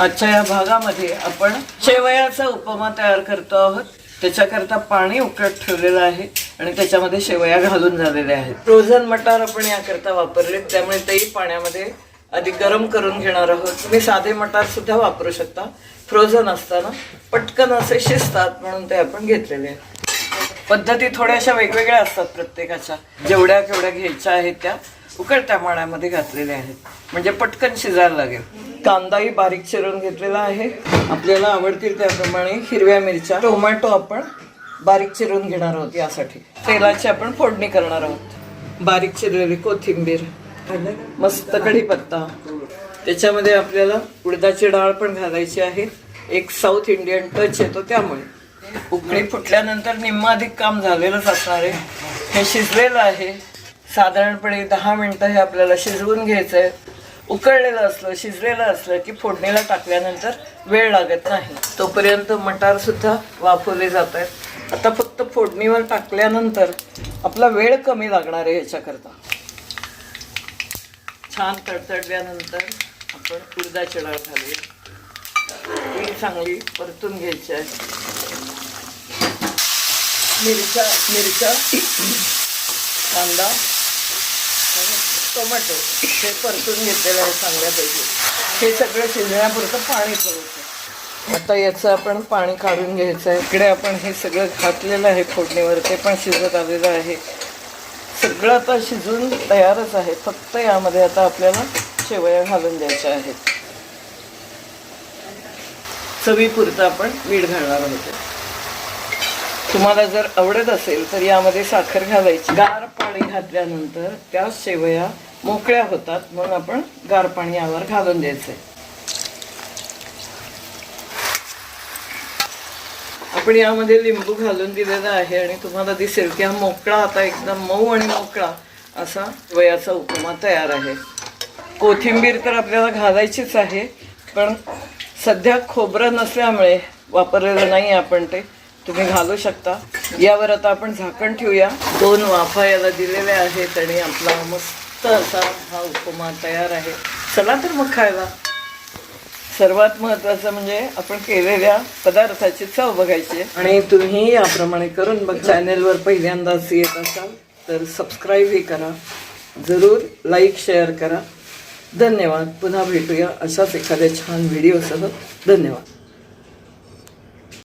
आजच्या या भागामध्ये आपण शेवयाचा उपमा तयार करतो आहोत. त्याच्याकरता पाणी उकळत ठेवलेलं आहे आणि त्याच्यामध्ये शेवया घालून झालेल्या आहेत. फ्रोझन मटार आपण याकरता वापरले त्यामुळे तेही पाण्यामध्ये आधी गरम करून घेणार आहोत. तुम्ही साधे मटार सुद्धा वापरू शकता. फ्रोझन असताना पटकन असे शिजतात म्हणून ते आपण घेतलेले आहेत. पद्धती थोड्याशा वेगवेगळ्या असतात प्रत्येकाच्या. जेवढ्या केवढ्या घ्यायच्या आहेत त्या उकळत्या पाण्यामध्ये घातलेल्या आहेत. म्हणजे पटकन शिजायला लागेल. कांदाही बारीक चिरून घेतलेला आहे. आपल्याला आवडतील त्याप्रमाणे हिरव्या मिरच्या टोमॅटो आपण बारीक चिरून घेणार आहोत यासाठी. तेलाची आपण फोडणी करणार आहोत. बारीक चिरलेली कोथिंबीर मस्त कढीपत्ता. त्याच्यामध्ये आपल्याला उडदाची डाळ पण घालायची आहे. एक साऊथ इंडियन टच येतो त्यामुळे. उकळी फुटल्यानंतर निम्मा अधिक काम झालेलंच असणार आहे. हे शिजलेलं आहे. साधारणपणे दहा मिनटं हे आपल्याला शिजवून घ्यायचं आहे उकळलेलं असलं शिजलेलं असलं की फोडणीला टाकल्यानंतर वेळ लागत नाही. तोपर्यंत मटारसुद्धा वाफवले जात आहेत. आता फक्त फोडणीवर टाकल्यानंतर आपला वेळ कमी लागणार आहे ह्याच्याकरता छान तडतडल्यानंतर आपण उडदाची डाळ घालूया. ही चांगली परतून घ्यायची आहे. मिरच्या मिरच्या कांदा टोमॅटो हे परतून घेतलेलं आहे चांगल्यापैकी. हे सगळं शिजण्यापुरतं पाणी करूचं आता याचं आपण पाणी काढून घ्यायचं आहे. इकडे आपण हे सगळं घातलेलं आहे फोडणीवर. ते पण शिजत आलेलं आहे. सगळं आता शिजून तयारच आहे. फक्त यामध्ये आता आपल्याला शेवया घालून द्यायच्या आहेत. चवीपुरतं आपण मीठ घालणार आहोत. तुम्हाला जर आवडत असेल तर यामध्ये साखर घालायची. गार पाणी घातल्यानंतर त्या शेवया मोकळ्या होतात म्हणून आपण गार पाणी यावर घालून द्यायचंय. आपण यामध्ये लिंबू घालून दिलेला आहे आणि तुम्हाला दिसेल की हा मोकळा आता एकदम मऊ आणि मोकळा असा वयाचा उपमा तयार आहे. कोथिंबीर तर आपल्याला घालायचीच आहे पण सध्या खोबरं नसल्यामुळे वापरलेलं नाही आपण ते. तुम्ही घालू शकता. यावर आता आपण झाकण ठेवूया. दोन वाफा याला दिलेल्या आहेत आणि आपला मस्त असा हा उपमा तयार आहे. चला तर मग खायला. सर्वात महत्वाचं म्हणजे आपण केलेल्या पदार्थाची चव बघायची. आणि तुम्ही याप्रमाणे करून बघ. चॅनेलवर पहिल्यांदाच येत असाल तर सबस्क्राईबही करा. जरूर लाईक शेअर करा. धन्यवाद. पुन्हा भेटूया अशाच एखाद्या छान व्हिडिओसह. धन्यवाद.